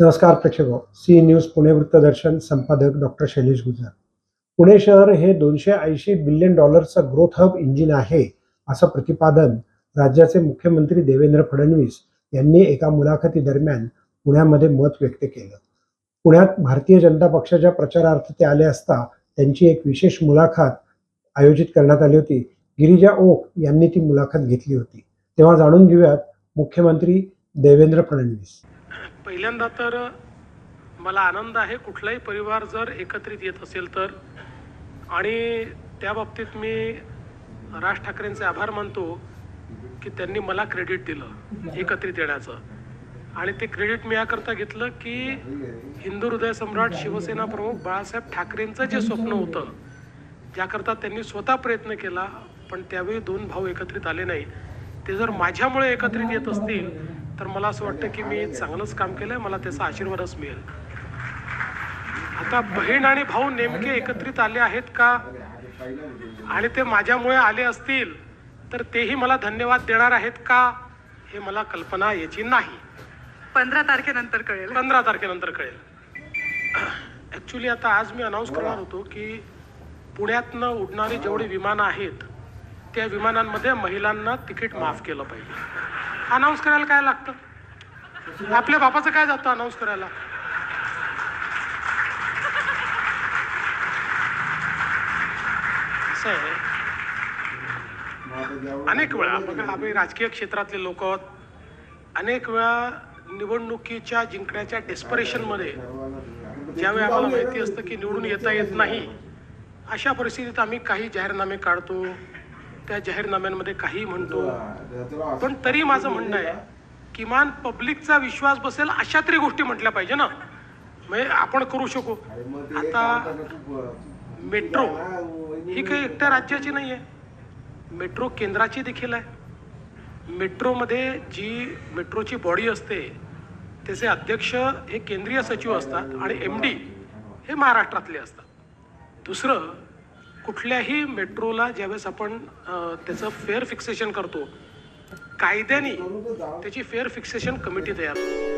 नमस्कार प्रेक्षक हो. सी न्यूज पुणे वृत्तदर्शन संपादक डॉक्टर शैलेश गुजर. पुणे शहर हे दोनशे ऐंशी बिलियन डॉलरचं ग्रोथ हब इंजिन आहे असं प्रतिपादन राज्याचे मुख्यमंत्री देवेंद्र फडणवीस यांनी एका मुलाखती दरम्यान पुण्यामध्ये मत व्यक्त केलं. पुण्यात भारतीय जनता पक्षाच्या प्रचारार्थ ते आले असता त्यांची एक विशेष मुलाखत आयोजित करण्यात आली होती. गिरिजा ओक यांनी ती मुलाखत घेतली होती. तेव्हा जाणून घेऊयात मुख्यमंत्री देवेंद्र फडणवीस. पहिल्यांदा तर मला आनंद आहे कुठलाही परिवार जर एकत्रित येत असेल तर. आणि त्या बाबतीत मी राज ठाकरेंचे आभार मानतो की त्यांनी मला क्रेडिट दिलं एकत्रित येण्याचं. आणि ते क्रेडिट मी याकरता घेतलं की हिंदू हृदय सम्राट शिवसेना प्रमुख बाळासाहेब ठाकरेंचं जे स्वप्न होतं ज्याकरता त्यांनी स्वतः प्रयत्न केला पण त्यावेळी दोन भाऊ एकत्रित आले नाही ते जर माझ्यामुळे एकत्रित येत असतील तर मला असं वाटतं की मी चांगलंच काम केलंय मला त्याचा आशीर्वादच मिळेल. आता बहीण आणि भाऊ नेमके एकत्रित आले आहेत का? आणि ते माझ्यामुळे आले असतील तर तेही मला धन्यवाद देणार आहेत का? हे मला कल्पना याची नाही. पंधरा तारखेनंतर कळेल. पंधरा तारखेनंतर कळेल. ॲक्च्युली आता आज मी अनाऊन्स करणार होतो की पुण्यातनं उडणारी जेवढी विमानं आहेत त्या विमानांमध्ये महिलांना तिकीट माफ केलं पाहिजे. अनाऊन्स करायला काय लागतं? आपल्या बापाचं काय जातं अनाऊन्स करायला? असं आहे. अनेक वेळा बघा आम्ही राजकीय क्षेत्रातले लोक आहोत. अनेक वेळा निवडणुकीच्या जिंकण्याच्या डेस्परेशनमध्ये ज्यावेळी आम्हाला माहिती असतं की निवडून येता येत नाही अशा परिस्थितीत आम्ही काही जाहीरनामे काढतो. त्या जाहीरनाम्यांमध्ये काही म्हणतो. पण तरी माझं म्हणणं आहे किमान पब्लिकचा विश्वास बसेल अशा तरी गोष्टी म्हटल्या पाहिजे ना. म्हणजे आपण करू शकू. आता मेट्रो. ही काही एकट्या राज्याची नाही आहे मेट्रो केंद्राची देखील आहे. मेट्रोमध्ये जी मेट्रोची बॉडी असते त्याचे अध्यक्ष हे केंद्रीय सचिव असतात आणि एम डी हे महाराष्ट्रातले असतात. दुसरं कुठल्याही मेट्रोला ज्यावेळेस आपण त्याचं फेअर फिक्सेशन करतो कायद्याने त्याची फेअर फिक्सेशन कमिटी तयार होते